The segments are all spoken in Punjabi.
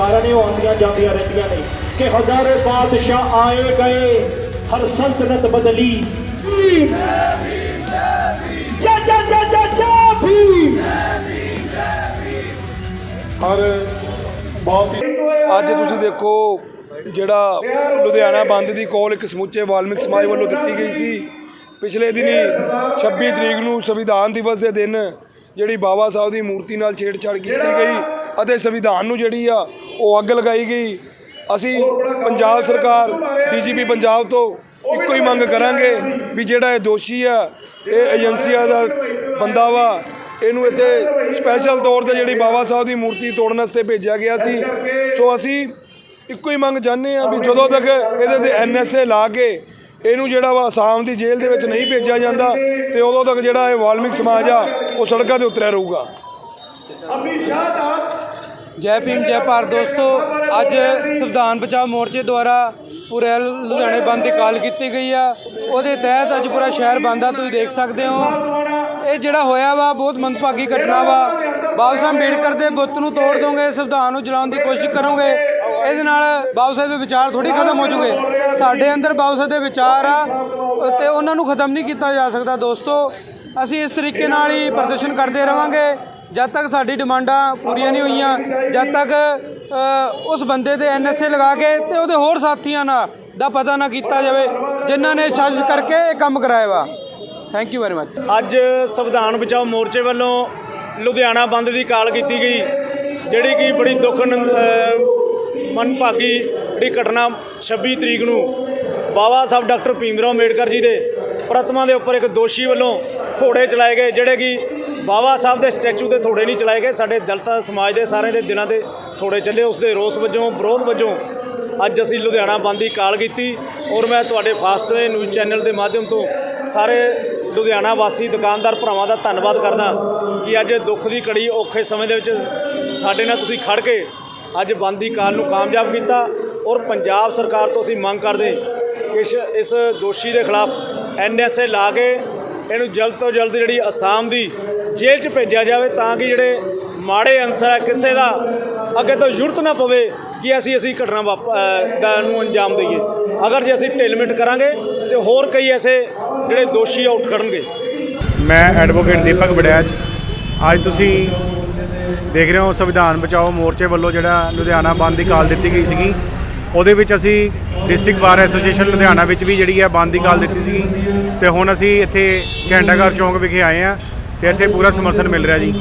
ਸਰਕਾਰਾਂ ਨੇ ਉਹ ਆਉਂਦੀਆਂ ਜਾਂਦੀਆਂ ਰਹਿੰਦੀਆਂ ਨੇ ਕਿ ਹਜ਼ਾਰੇ ਬਾਦਸ਼ਾਹ ਆਏ ਗਏ ਹਰ ਸਲਤਨਤ ਬਦਲੀ। ਭੀਮ ਜਾ ਜਾ ਜਾ ਜਾ ਜਾ ਭੀਮ। ਹਰ ਬਹੁਤ ਹੀ ਅੱਜ ਤੁਸੀਂ ਦੇਖੋ ਜਿਹੜਾ ਲੁਧਿਆਣਾ ਬੰਦ ਦੀ ਕਾਲ ਇੱਕ ਸਮੁੱਚੇ ਵਾਲਮਿਕ ਸਮਾਜ ਵੱਲੋਂ ਦਿੱਤੀ ਗਈ ਸੀ। ਪਿਛਲੇ ਦਿਨੀ 26 ਤਰੀਕ ਨੂੰ ਸੰਵਿਧਾਨ ਦਿਵਸ ਦੇ ਦਿਨ ਜਿਹੜੀ ਬਾਬਾ ਸਾਹਿਬ ਦੀ ਮੂਰਤੀ ਨਾਲ ਛੇੜਛਾੜ ਕੀਤੀ ਗਈ ਅਤੇ ਸੰਵਿਧਾਨ ਨੂੰ ਜਿਹੜੀ ਆ ਉਹ ਅੱਗ ਲਗਾਈ ਗਈ। ਅਸੀਂ ਪੰਜਾਬ ਸਰਕਾਰ, ਡੀਜੀਪੀ ਪੰਜਾਬ ਤੋਂ ਇੱਕੋ ਹੀ ਮੰਗ ਕਰਾਂਗੇ ਵੀ ਜਿਹੜਾ ਇਹ ਦੋਸ਼ੀ ਆ, ਇਹ ਏਜੰਸੀਆਂ ਦਾ ਬੰਦਾ ਵਾ, ਇਹਨੂੰ ਇੱਥੇ ਸਪੈਸ਼ਲ ਤੌਰ ਤੇ ਜਿਹੜੀ ਬਾਬਾ ਸਾਹਿਬ ਦੀ ਮੂਰਤੀ ਤੋੜਨ ਵਾਸਤੇ ਭੇਜਿਆ ਗਿਆ ਸੀ। ਸੋ ਅਸੀਂ ਇੱਕੋ ਹੀ ਮੰਗ ਚਾਹੁੰਦੇ ਆ ਵੀ ਜਦੋਂ ਤੱਕ ਇਹਦੇ ਤੇ ਐਨਐਸਏ ਲਾ ਕੇ ਇਹਨੂੰ ਜਿਹੜਾ ਵਾ ਆਸਾਮ ਦੀ ਜੇਲ੍ਹ ਦੇ ਵਿੱਚ ਨਹੀਂ ਭੇਜਿਆ ਜਾਂਦਾ ਤੇ ਉਦੋਂ ਤੱਕ ਜਿਹੜਾ ਇਹ ਵਾਲਮਿਕ ਸਮਾਜ ਆ, ਉਹ ਸੜਕਾਂ ਤੇ ਉਤਰਿਆ ਰਹੂਗਾ। ਜੈ ਭੀਮ, ਜੈ ਭਾਰਤ ਦੋਸਤੋ, ਅੱਜ ਸੰਵਿਧਾਨ ਬਚਾਓ ਮੋਰਚੇ ਦੁਆਰਾ ਪੂਰੇ ਲੁਧਿਆਣੇ ਬੰਦ ਦੀ ਕਾਲ ਕੀਤੀ ਗਈ ਆ। ਉਹਦੇ ਤਹਿਤ ਅੱਜ ਪੂਰਾ ਸ਼ਹਿਰ ਬੰਦ ਆ, ਤੁਸੀਂ ਦੇਖ ਸਕਦੇ ਹੋ। ਇਹ ਜਿਹੜਾ ਹੋਇਆ ਵਾ, ਬਹੁਤ ਮੰਦਭਾਗੀ ਘਟਨਾ ਵਾ। ਬਾਬਾ ਸਾਹਿਬ ਅੰਬੇਡਕਰ ਦੇ ਬੁੱਤ ਨੂੰ ਤੋੜ ਦੋਗੇ, ਸੰਵਿਧਾਨ ਨੂੰ ਜਲਾਉਣ ਦੀ ਕੋਸ਼ਿਸ਼ ਕਰੋਗੇ, ਇਹਦੇ ਨਾਲ ਬਾਬਾ ਸਾਹਿਬ ਦੇ ਵਿਚਾਰ ਥੋੜੀ ਖਤਮ ਹੋ ਜੂਗੇ। ਸਾਡੇ ਅੰਦਰ ਬਾਬਾ ਸਾਹਿਬ ਦੇ ਵਿਚਾਰ ਆ, ਤੇ ਉਹਨਾਂ ਨੂੰ ਖਤਮ ਨਹੀਂ ਕੀਤਾ ਜਾ ਸਕਦਾ ਦੋਸਤੋ। ਅਸੀਂ ਇਸ ਤਰੀਕੇ ਨਾਲ ਹੀ ਪ੍ਰਦਰਸ਼ਨ ਕਰਦੇ ਰਵਾਂਗੇ। ਜਦ ਤੱਕ ਸਾਡੀ ਡਿਮਾਂਡਾਂ ਪੂਰੀਆਂ ਨਹੀਂ ਹੋਈਆਂ, ਜਦ ਤੱਕ ਉਸ ਬੰਦੇ ਤੇ ਐਨਐਸਏ ਲਗਾ ਕੇ ਤੇ ਉਹਦੇ ਹੋਰ ਸਾਥੀਆਂ ਨਾਲ ਦਾ ਪਤਾ ਨਾ ਕੀਤਾ ਜਾਵੇ, ਜਿਨ੍ਹਾਂ ਨੇ ਸਾਜ਼ਿਸ਼ ਕਰਕੇ ਇਹ ਕੰਮ ਕਰਾਇਆ ਵਾ। ਥੈਂਕ ਯੂ ਵੈਰੀ ਮਚ ਅੱਜ ਸੰਵਿਧਾਨ ਬਚਾਓ ਮੋਰਚੇ ਵੱਲੋਂ ਲੁਧਿਆਣਾ ਬੰਦ ਦੀ ਕਾਲ ਕੀਤੀ ਗਈ, ਜਿਹੜੀ ਕਿ ਬੜੀ ਦੁੱਖ ਮਨਭਾਗੀ ਜਿਹੜੀ ਘਟਨਾ 26 ਤਰੀਕ ਨੂੰ ਬਾਬਾ ਸਾਹਿਬ ਡਾਕਟਰ ਭੀਮਰਾਓ ਅੰਬੇਡਕਰ ਜੀ ਦੇ ਪ੍ਰਤਮਾ ਦੇ ਉੱਪਰ ਇੱਕ ਦੋਸ਼ੀ ਵੱਲੋਂ ਘੋੜੇ ਚਲਾਏ ਗਏ, ਜਿਹੜੇ ਕਿ ਬਾਬਾ ਸਾਹਿਬ ਦੇ ਸਟੈਚੂ ਤੇ ਥੋੜੇ ਨਹੀਂ ਚਲਾਏ ਗਏ। ਸਾਡੇ ਦਲਿਤ ਸਮਾਜ ਦੇ ਸਾਰਿਆਂ ਦੇ ਦਿਨਾਂ ਦੇ ਥੋੜੇ ਚੱਲੇ। ਉਸ ਦੇ ਰੋਸ ਵਜੋਂ, ਵਿਰੋਧ ਵਜੋਂ ਅੱਜ ਅਸੀਂ ਲੁਧਿਆਣਾ ਬੰਦ ਦੀ ਕਾਲ ਕੀਤੀ ਔਰ ਮੈਂ ਤੁਹਾਡੇ ਫਾਸਟ ਨਿਊਜ਼ ਚੈਨਲ ਦੇ ਮਾਧਿਅਮ ਤੋਂ ਸਾਰੇ ਲੁਧਿਆਣਾ ਵਾਸੀ, ਦੁਕਾਨਦਾਰ ਭਰਾਵਾਂ ਦਾ ਧੰਨਵਾਦ ਕਰਦਾ ਕਿ ਅੱਜ ਦੁੱਖ ਦੀ ਘੜੀ ਔਖੇ ਸਮੇਂ ਦੇ ਵਿੱਚ ਸਾਡੇ ਨਾਲ ਤੁਸੀਂ ਖੜ ਕੇ ਅੱਜ ਬੰਦ ਦੀ ਕਾਲ ਨੂੰ ਕਾਮਯਾਬ ਕੀਤਾ ਔਰ ਪੰਜਾਬ ਸਰਕਾਰ ਤੋਂ ਅਸੀਂ ਮੰਗ ਕਰਦੇ ਕਿ ਇਸ- ਇਸ ਦੋਸ਼ੀ ਦੇ ਖਿਲਾਫ ਐਨਐਸਏ ਲਾ ਕੇ ਇਹਨੂੰ ਜਲਦ ਤੋਂ ਜਲਦ ਜਿਹੜੀ ਅਸਾਮ ਦੀ ਜੇਲ੍ਹ 'ਚ ਭੇਜਿਆ ਜਾਵੇ ਤਾਂ ਕਿ ਜਿਹੜੇ ਮਾੜੇ ਅਨਸਰ ਹੈ ਕਿਸੇ ਦਾ ਅੱਗੇ ਤੋਂ ਜ਼ਰੂਰਤ ਨਾ ਪਵੇ ਕਿ ਅਸੀਂ ਅਸੀਂ ਘਟਨਾ ਵਾਪ- ਦਾ ਨੂੰ ਅੰਜਾਮ ਦਈਏ। ਅਗਰ ਜੇ ਅਸੀਂ ਢਿੱਲ-ਮਿੱਟ ਕਰਾਂਗੇ ਤੇ ਹੋਰ ਕਈ ਐਸੇ ਜਿਹੜੇ ਦੋਸ਼ੀ ਆ, ਉੱਠ ਖੜਨਗੇ। ਮੈਂ ਐਡਵੋਕੇਟ ਦੀਪਕ ਬੜਿਆਚ ਅੱਜ ਤੁਸੀਂ ਦੇਖ ਰਹੇ ਹੋ ਸੰਵਿਧਾਨ ਬਚਾਓ ਮੋਰਚੇ ਵੱਲੋਂ ਜਿਹੜਾ ਲੁਧਿਆਣਾ ਬੰਦ ਦੀ ਕਾਲ ਦਿੱਤੀ ਗਈ ਸੀਗੀ। ਉਹਦੇ ਵਿੱਚ ਅਸੀਂ ਡਿਸਟ੍ਰਿਕਟ ਬਾਰ ਐਸੋਸੀਏਸ਼ਨ ਲੁਧਿਆਣਾ ਵਿੱਚ ਵੀ ਜਿਹੜੀ ਹੈ ਬੰਦ ਦੀ ਕਾਲ ਦਿੱਤੀ ਸੀਗੀ। ਤੇ ਹੁਣ ਅਸੀਂ ਇੱਥੇ ਘੰਟਾਘਰ ਚੌਂਕ ਵਿਖੇ ਆਏ ਆ ਤੇ ਇੱਥੇ ਪੂਰਾ ਸਮਰਥਨ ਮਿਲ ਰਿਹਾ ਜੀ।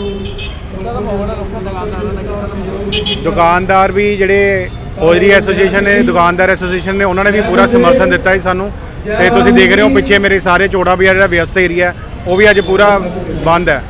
ਦੁਕਾਨਦਾਰ ਵੀ ਜਿਹੜੇ ਹੋਜਰੀ ਐਸੋਸੀਏਸ਼ਨ ਨੇ, ਦੁਕਾਨਦਾਰ ਐਸੋਸੀਏਸ਼ਨ ਨੇ, ਉਹਨਾਂ ਨੇ ਵੀ ਪੂਰਾ ਸਮਰਥਨ ਦਿੱਤਾ ਸੀ ਸਾਨੂੰ। ਤੇ ਤੁਸੀਂ ਦੇਖ ਰਹੇ ਹੋ ਪਿੱਛੇ ਮੇਰੇ ਸਾਰੇ ਚੋੜਾ ਬਾਜ਼ਾਰ ਜਿਹੜਾ ਵਿਅਸਤ ਏਰੀਆ, ਉਹ ਵੀ ਅੱਜ ਪੂਰਾ ਬੰਦ ਹੈ।